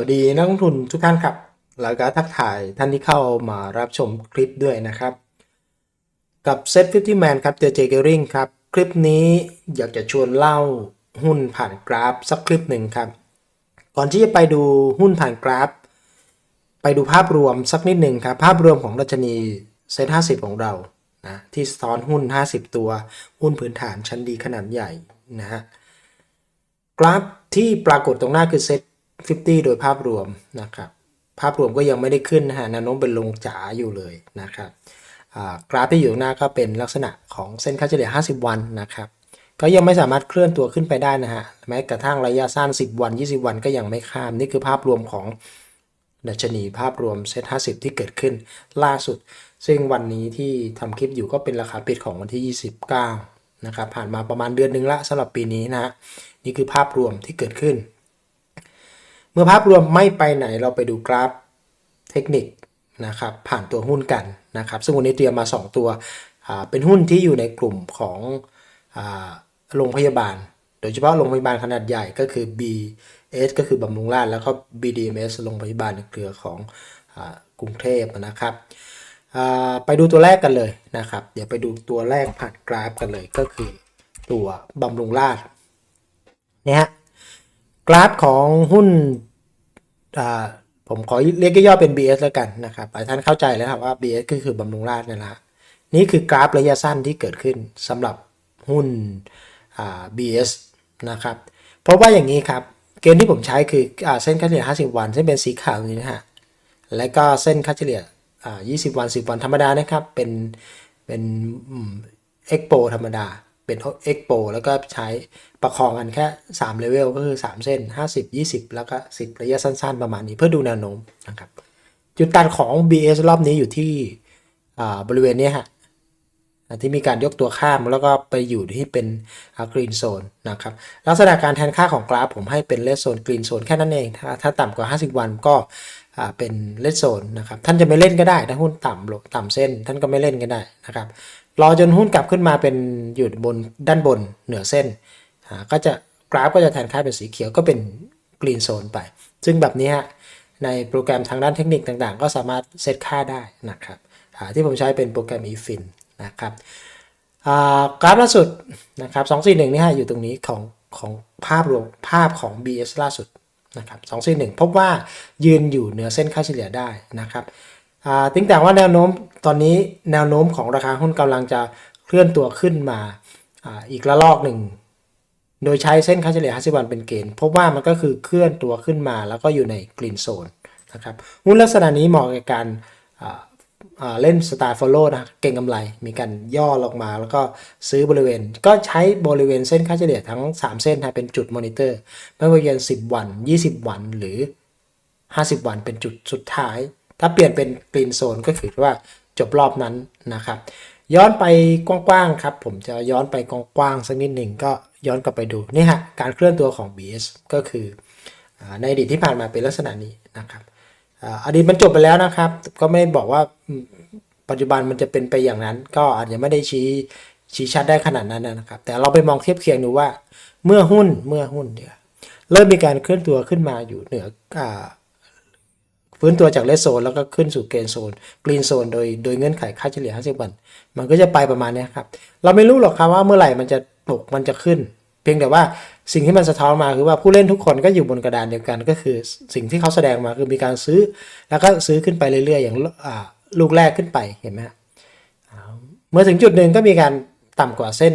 วัสดีนักลงทุนทุกท่านครับ แล้วก็ทักทายท่านที่เข้ามารับชมคลิปด้วยนะครับ กับเซต50 Man ครับเจเจเกอริงครับ คลิปนี้อยากจะชวนเล่าหุ้นผ่านกราฟสักคลิปหนึ่งครับ ก่อนที่จะไปดูหุ้นผ่านกราฟ ไปดูภาพรวมสักนิดหนึ่งครับ ภาพรวมของดัชนีเซ็ต50ของเรานะที่สะท้อนหุ้น 50 ตัว หุ้นพื้นฐานชั้นดีขนาดใหญ่นะฮะกราฟที่ปรากฏตรงหน้าคือเซ็ต 50 โดยภาพรวมนะครับ ภาพรวมก็ยังไม่ได้ขึ้นนะฮะแนวโน้มเป็นลงจ๋าอยู่เลยนะครับกราฟที่อยู่หน้าก็เป็นลักษณะของเส้นค่าเฉลี่ย 50 วันนะครับ ก็ยังไม่สามารถเคลื่อนตัวขึ้นไปได้นะฮะแม้กระทั่งระยะสั้น 10 วัน 20 วันก็ยังไม่ข้าม นี่คือภาพรวมของดัชนีภาพรวมเซ็ต50 ที่เกิดขึ้นล่าสุด ซึ่งวันนี้ที่ทำคลิปอยู่ก็เป็นราคาปิดของวันที่ 29 นะครับ ผ่านมาประมาณเดือนหนึ่งละสำหรับปีนี้นะฮะนี่คือภาพรวมที่เกิดขึ้น มื่อภาพรวมไม่ไปไหนเราไปดูกราฟเทคนิคนะครับผ่านตัวหุ้นกันนะครับ ซึ่งวันนี้เตรียมมา 2 ตัวเป็นหุ้นที่อยู่ในกลุ่มของโรงพยาบาล โดยเฉพาะโรงพยาบาลขนาดใหญ่ก็คือ BS ก็คือบำรุงราษฎร์แล้วก็ BDMS โรงพยาบาลในเครือของอกรุงเทพนะครับไปดูตัวแรกกันเลยนะครับ เดี๋ยวไปดูตัวแรกผ่านกราฟกันเลยก็คือตัวบำรุงราษฎร์เนี่ยกราฟของหุ้น ผมขอเรียกย่อๆเป็น BS แล้วกันนะครับหลายท่านเข้าใจแล้วครับว่า BS ก็คือบำรุงราษฎร์นั่แหละนี่คือกราฟระยะสั้นที่เกิดขึ้นสำหรับหุ้นอ่า BS นะครับเพราะว่าอย่างนี้ครับ เกณฑ์ที่ผมใช้คืออเส้นค่าเฉลี่ย 50 วันซึ่งเป็นสีขาวนี้นะฮะและก็เส้นค่าเฉลี่ยอ่า20 วัน 10 วันธรรมดานะครับเป็นเป็นเอ็กโปธรรมดา เป็นเอ็กโปแล้วก็ใช้ประคองกันแค่3เลเวลก็คือ 3 เส้น 50 20 แล้วก็ 10 ระยะสั้นๆ ประมาณนี้เพื่อดูแนวโน้มนะครับ จุดตัดของ BS รอบนี้อยู่ที่อ่าบริเวณนี้ฮะที่มีการยกตัวข้ามแล้วก็ไปอยู่ที่เป็นกรีนโซนนะครับลักษณะการแทนค่าของกราฟผมให้เป็นเลสโซนกรีนโซนแค่นั้นเอง ถ้าถ้าต่ำกว่า 50 วันก็ เป็นเลสโซนนะครับท่านจะไม่เล่นก็ได้ถ้าหุ้นต่ำลงต่ำเส้น ท่านก็ไม่เล่นก็ได้นะครับรอจนหุ้นกลับขึ้นมาเป็นอยู่บนด้านบนเหนือเส้นก็จะกราฟก็จะแทนค่าเป็นสีเขียวก็เป็นกรีนโซนไป ซึ่งแบบนี้ฮะในโปรแกรมทางด้านเทคนิคต่างๆ ก็สามารถเซตค่าได้นะครับที่ผมใช้เป็นโปรแกรม eFin นะครับกราฟล่าสุดนะครับ241นี่ฮะอยู่ตรงนี้ของของภาพรวมภาพของ BS ล่าสุด นะครับ241พบว่ายืนอยู่เหนือเส้นค่าเฉลี่ยได้นะครับติ้งแต่ว่าแนวโน้มตอนนี้แนวโน้มของราคาหุ้นกำลังจะเคลื่อนตัวขึ้นมาออีกระลอกหนึ่ง โดยใช้เส้นค่าเฉลี่ย 50 วันเป็นเกณฑ์พบว่ามันก็คือเคลื่อนตัวขึ้นมาแล้วก็อยู่ในกรีนโซนนะครับหุ้นลักษณะนี้เหมาะกับการ เล่นสไตล์ follow นะเก่งกำไร มีการย่อลงมา แล้วก็ซื้อบริเวณ ก็ใช้บริเวณเส้นค่าเฉลี่ยทั้ง 3 เส้นนะเป็นจุดมอนิเตอร์ ไม่ว่าจะเป็น10 วัน 20 วันหรือ 50 วันเป็นจุดสุดท้าย ถ้าเปลี่ยนเป็นกรีนโซนก็คือว่าจบรอบนั้นนะครับ ย้อนไปกว้างๆครับ ผมจะย้อนไปกว้างๆสักนิดหนึ่งก็ย้อนกลับไปดูนี่ฮะการเคลื่อนตัวของ BS ก็คือในอดีตที่ผ่านมาเป็นลักษณะนี้นะครับ อดีตมันจบไปแล้วนะครับ ก็ไม่บอกว่าปัจจุบันมันจะเป็นไปอย่างนั้น ก็อาจจะไม่ได้ชี้ชี้ชัดได้ขนาดนั้นนะครับ แต่เราไปมองเทียบเคียงดูว่า เมื่อหุ้นเมื่อหุ้นเนี่ยเริ่มมีการเคลื่อนตัวขึ้นมาอยู่เหนือฟื้นตัวจากเลสโซนแล้วก็ขึ้นสู่เกนโซนกรีนโซนโดยโดยเงื่อนไขค่าเฉลี่ย 50 วัน มันก็จะไปประมาณนี้ครับ เราไม่รู้หรอกครับว่าเมื่อไหร่มันจะตกมันจะขึ้น เพียงแต่ว่า สิ่งที่มันสะท้อนมาคือว่าผู้เล่นทุกคนก็อยู่บนกระดานเดียวกัน ก็คือสิ่งที่เขาแสดงมาคือมีการซื้อ แล้วก็ซื้อขึ้นไปเรื่อยๆ อย่างลูกแรกขึ้นไปเห็นไหมเมื่อถึงจุดหนึ่งก็มีการต่ำกว่าเส้น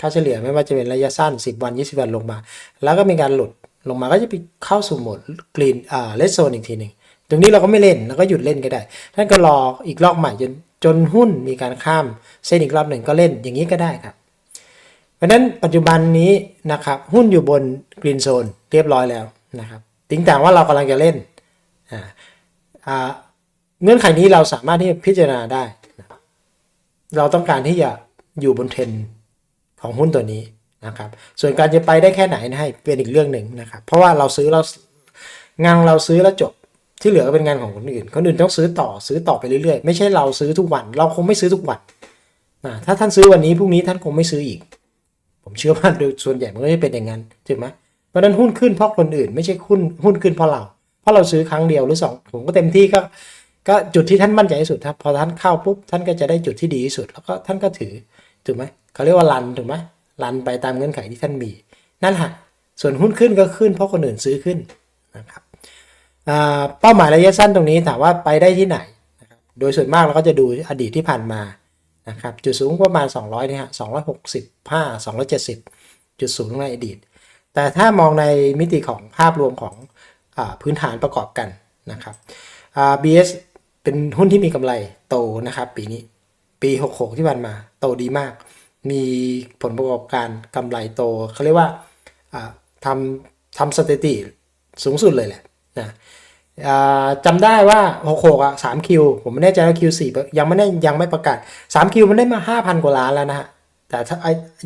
ค่าเฉลี่ยไม่ว่าจะเป็นระยะสั้น 10 วัน 20 วันลงมา แล้วก็มีการหลุดลงมาก็จะไปเข้าสู่โหมดกรีนอ่าเลสโซนอีกทีหนึ่งตรงนี้เราก็ไม่เล่นแล้วก็หยุดเล่นก็ได้ ท่านก็รออีกรอบใหม่จนจนหุ้นมีการข้ามเส้นอีกรอบหนึ่งก็เล่นอย่างนี้ก็ได้ครับ เพราะนั้นปัจจุบันนี้นะครับหุ้นอยู่บนกรีนโซนเรียบร้อยแล้วนะครับติ้งแต่ว่าเรากำลังจะเล่นเงื่อนไขนี้เราสามารถที่จะพิจารณาได้นะเราต้องการที่จะอยู่บนเทรนของหุ้นตัวนี้นะครับ ส่วนการจะไปได้แค่ไหนนะให้เป็นอีกเรื่องหนึ่งนะครับ เพราะว่าเราซื้อเรางานเราซื้อแล้วจบที่เหลือก็เป็นงานของคนอื่น คนอื่นต้องซื้อต่อซื้อต่อไปเรื่อยๆ ไม่ใช่เราซื้อทุกวัน เราคงไม่ซื้อทุกวัน ถ้าท่านซื้อวันนี้พรุ่งนี้ท่านคงไม่ซื้ออีก เชื่อว่าโดยส่วนใหญ่มันก็จะเป็นอย่างนั้นถูกไหมเพราะนั้นหุ้นขึ้นเพราะคนอื่นไม่ใช่หุ้นหุ้นขึ้นเพราะเรา เพราะเราซื้อครั้งเดียวหรือสองผมก็เต็มที่ก็ก็จุดที่ท่านมั่นใจที่สุดครับพอท่านเข้าปุ๊บท่านก็จะได้จุดที่ดีที่สุด แล้วก็ท่านก็ถือถูกไหมเขาเรียกว่ารันถูกไหมรันไปตามเงื่อนไขที่ท่านมี นั่นแหละส่วนหุ้นขึ้นก็ขึ้นเพราะคนอื่นซื้อขึ้นนะครับเป้าหมายระยะสั้นตรงนี้ถามว่าไปได้ที่ไหนนะครับโดยส่วนมากเราก็จะดูอดีตที่ผ่านมา นะครับจุดสูงประมาณ 200เนี่ยฮะ265 270 จุดสูงในอดีต แต่ถ้ามองในมิติของภาพรวมของอพื้นฐานประกอบกันนะครับ BS เป็นหุ้นที่มีกำไรโตนะครับปีนี้ปี 66 ที่ผ่านมา โตดีมาก มีผลประกอบการกำไรโตเขาเรียกว่าทำทำสถิติสูงสุดเลยแหละนะ จำได้ว่า66อะ3คิวผมไม่แน่ใจว่า Q4 ยังไม่ได้ยังไม่ประกาศ3คิวมันได้มา5,000กว่าล้านแล้วนะฮะแต่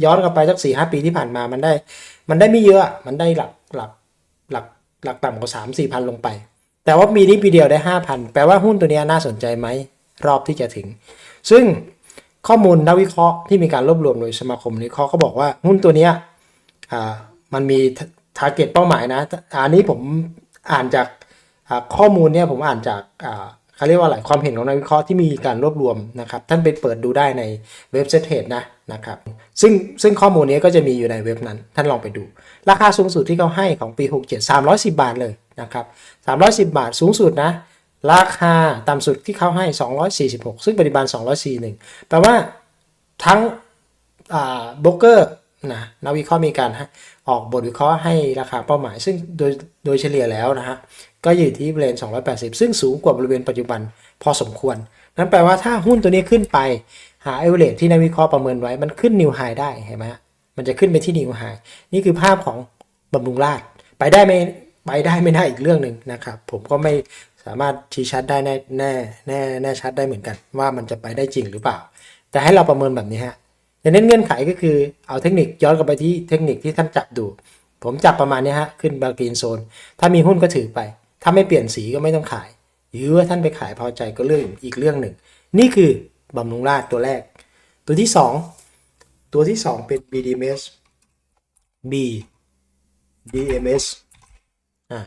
ย้อนกลับไปสักสี่ห้าปีที่ผ่านมามันได้ มันได้ไม่เยอะมันได้หลักหลักหลักหลักต่ำกว่าสามสี่พันลงไป แต่ว่าปีนี้ปีเดียวได้ห้าพันแปลว่าหุ้นตัวนี้น่าสนใจไหมรอบที่จะถึง ซึ่งข้อมูลนักวิเคราะห์ที่มีการรวบรวมโดยสมาคมวิเคราะห์ก็บอกว่าหุ้นตัวนี้มันมีทาร์เก็ตเป้าหมายนะอันนี้ผมอ่านจาก ข้อมูลเนี่ยผมอ่านจากเขาเรียกว่าอะไรความเห็นของนักวิเคราะห์ที่มีการรวบรวมนะครับท่านไปเปิดดูได้ในเว็บเซตเทดนะนะครับซึ่งซึ่งข้อมูลนี้ก็จะมีอยู่ในเว็บนั้น ท่านลองไปดู ราคาสูงสุดที่เขาให้ของปี 67 310 บาทเลยนะครับ310 บาทสูงสุดนะราคาต่ำสุดที่เขาให้ 246 ซึ่งปัจจุบัน241แปลว่าทั้งอ่าโบรกเกอร์นะนักวิเคราะห์มีการออกบทวิเคราะห์ให้ราคาเป้าหมาย ซึ่งโดยโดยเฉลี่ยแล้วนะฮะ ก็อยู่ที่บริเวณ 280 ซึ่งสูงกว่าบริเวณปัจจุบันพอสมควร นั่นแปลว่าถ้าหุ้นตัวนี้ขึ้นไปหาเอเวอเรที่นักวิเคราะห์ประเมินไว้มันขึ้นนิวไฮได้เห็นไหมมันจะขึ้นไปที่นิวไฮนี่คือภาพของบำรุงราชไปได้ไม่ไปได้ไม่ได้อีกเรื่องหนึ่งนะครับ ผมก็ไม่สามารถชี้ชัดได้แน่แน่แน่แน่ชัดได้เหมือนกัน ว่ามันจะไปได้จริงหรือเปล่า แต่ให้เราประเมินแบบนี้ฮะดังนั้นเงื่อนไขก็คือเอาเทคนิคย้อนกลับไปที่เทคนิคที่ท่านจับดู ผมจับประมาณนี้ฮะขึ้นบาร์กินโซน ถ้ามีหุ้นก็ถือไป ถ้าไม่เปลี่ยนสีก็ไม่ต้องขาย หรือว่าท่านไปขายพอใจก็เรื่องอีกเรื่องหนึ่ง นี่คือบำรุงราชตัวแรก ตัวที่ 2 ตัวที่ 2 เป็น BDMs B DMS อ่า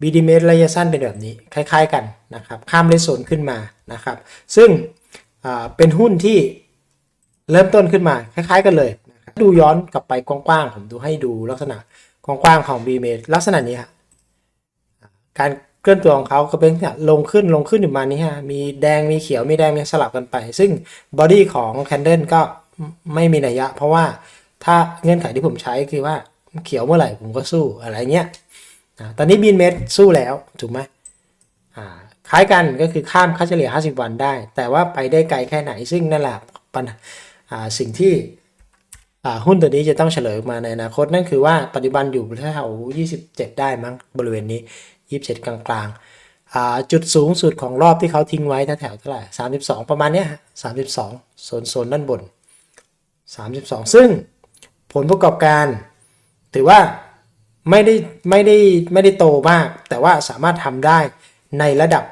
BDMs ระยะสั้นเป็นแบบนี้ คล้ายๆกันนะครับ ข้ามเลสโซนขึ้นมานะครับ ซึ่งอ่าเป็นหุ้นที่เริ่มต้นขึ้นมา คล้ายๆกันเลยนะครับดูย้อนกลับไปกว้างๆ ผมดูให้ดูลักษณะกว้างๆของ BDMs ลักษณะนี้ฮะ การเคลื่อนตัวของเขาก็เป็นเนี่ยลงขึ้นลงขึ้นอยู่มานี้ฮะมีแดงมีเขียวมีแดงมีสลับกันไป ซึ่งบอดี้ของแคนเดิลก็ไม่มีนัยยะ เพราะว่าถ้าเงื่อนไขที่ผมใช้คือว่าเขียวเมื่อไหร่ผมก็สู้อะไรเงี้ยตอนนี้บินเมดสู้แล้วถูกไหมอ่าคล้ายกันก็คือข้ามค่าเฉลี่ย 50 วันได้ แต่ว่าไปได้ไกลแค่ไหนซึ่งนั่นแหละปัญอ่าสิ่งที่อ่าหุ้นตัวนี้จะต้องเฉลยมาในอนาคตนั่นคือว่าปัจจุบันอยู่แถว27 ได้มั้งบริเวณนี้ 27 กลางๆ จุดสูงสุดของรอบที่เขาทิ้งไว้แถวเท่าไหร่32 ประมาณเนี้ย32 โซนโซนด้านบน 32 ซึ่งผลประกอบการถือว่าไม่ได้ไม่ได้ไม่ได้โตมาก แต่ว่าสามารถทำได้ในระดับ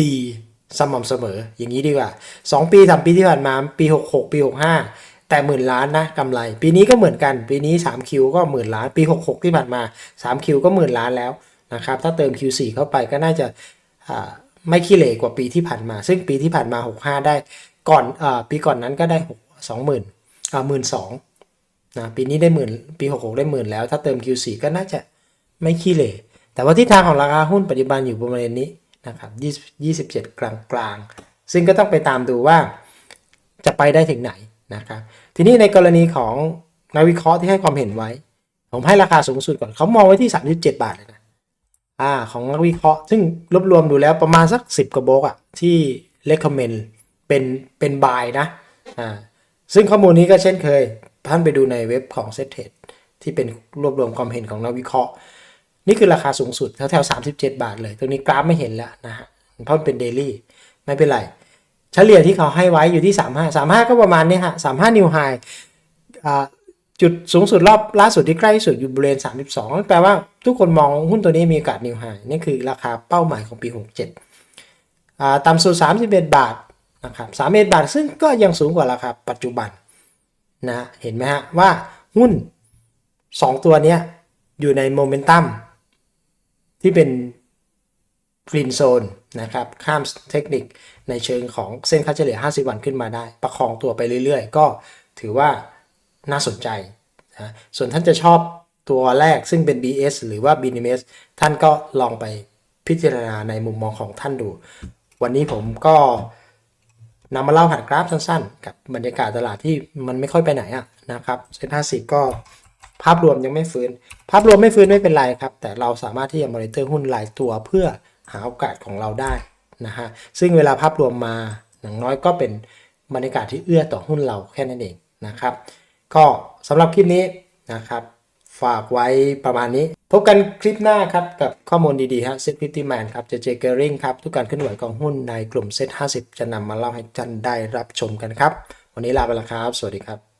ดีสม่ำเสมออย่างนี้ดีกว่า 2 ปี3ปีที่ผ่านมาปี 66 ปี 65 แต่หมื่นล้านนะกำไร ปีนี้ก็เหมือนกัน ปีนี้ 3 คิวก็หมื่นล้าน ปี 66 ที่ผ่านมา 3 คิวก็หมื่นล้านแล้ว นะครับถ้าเติม Q4 เข้าไปก็น่าจะไม่ขี้เหร่กว่าปีที่ผ่านมา ซึ่งปีที่ผ่านมา 65 ได้ก่อนอปีก่อนนั้นก็ได้ 6 20,000อ่าหมื่นสองนะปีนี้ได้หมื่นปี 66 ได้หมื่นแล้ว ถ้าเติม Q4 ก็น่าจะไม่ขี้เหร่แต่ว่าทิศทางของราคาหุ้นปัจจุบันอยู่ประมาณนี้นะครับ27 กลางกลางๆซึ่งก็ต้องไปตามดูว่าจะไปได้ถึงไหนนะครับทีนี้ในกรณีของนักวิเคราะห์ที่ให้ความเห็นไว้ ผมให้ราคาสูงสุดก่อนเขามองไว้ที่ 37 บาทเลยนะ อ่าของนักวิเคราะห์ ซึ่งรวบรวมดูแล้วประมาณสัก 10 กระบอกอะที่ recommend เป็นเป็นบายนะอ่าซึ่งข้อมูลนี้ก็เช่นเคย ท่านไปดูในเว็บของ s e t t e ที่เป็นรวบรวมความเห็นของนักวิเคราะห์ นี่คือราคาสูงสุดแถวๆ37 บาทเลย ตรงนี้กราฟไม่เห็นแล้วนะฮะเพราะมันเป็นเดลี่ไม่เป็นไร เฉลี่ยที่เขาให้ไว้อยู่ที่ 35 35 ก็ประมาณนี้ฮะ35นิวไฮอ่า จุดสูงสุดรอบล่าสุดที่ใกล้ที่สุดอยู่บริเวณ 32 แปลว่าทุกคนมองหุ้นตัวนี้มีโอกาสนิวไฮนี่คือราคาเป้าหมายของปี 67อ่าต่ำสุด 31 บาทนะครับ31 บาท ซึ่งก็ยังสูงกว่าราคาปัจจุบันนะเห็นไหมฮะว่าหุ้น 2 ตัวนี้อยู่ในโมเมนตัมที่เป็นกรีนโซนนะครับข้ามเทคนิคในเชิงของเส้นค่าเฉลี่ย 50 วันขึ้นมาได้ ประคองตัวไปเรื่อยๆ ก็ถือว่า น่าสนใจนะส่วนท่านจะชอบตัวแรกซึ่งเป็น BS หรือว่า BNMS ท่านก็ลองไปพิจารณาในมุมมองของท่านดู วันนี้ผมก็นำมาเล่าผ่านกราฟสั้นๆ กับบรรยากาศตลาดที่มันไม่ค่อยไปไหนอะนะครับเซ็น50ก็ภาพรวมยังไม่ฟื้น ภาพรวมไม่ฟื้นไม่เป็นไรครับ แต่เราสามารถที่จะมอนิเตอร์หุ้นรายตัวเพื่อหาโอกาสของเราได้นะฮะซึ่งเวลาภาพรวมมาอย่างน้อยก็เป็นบรรยากาศที่เอื้อต่อหุ้นเราแค่นั้นเองนะครับ ก็สำหรับคลิปนี้นะครับ ฝากไว้ประมาณนี้ พบกันคลิปหน้าครับ กับข้อมูลดีๆฮะเซ็ตฟิฟตี้แมนครับเจเจเกอริงครับ ทุกการเคลื่อนไหวของหุ้นในกลุ่มเซ็ต50จะนำมาเล่าให้ท่านได้รับชมกันครับ วันนี้ลาไปแล้วครับ สวัสดีครับ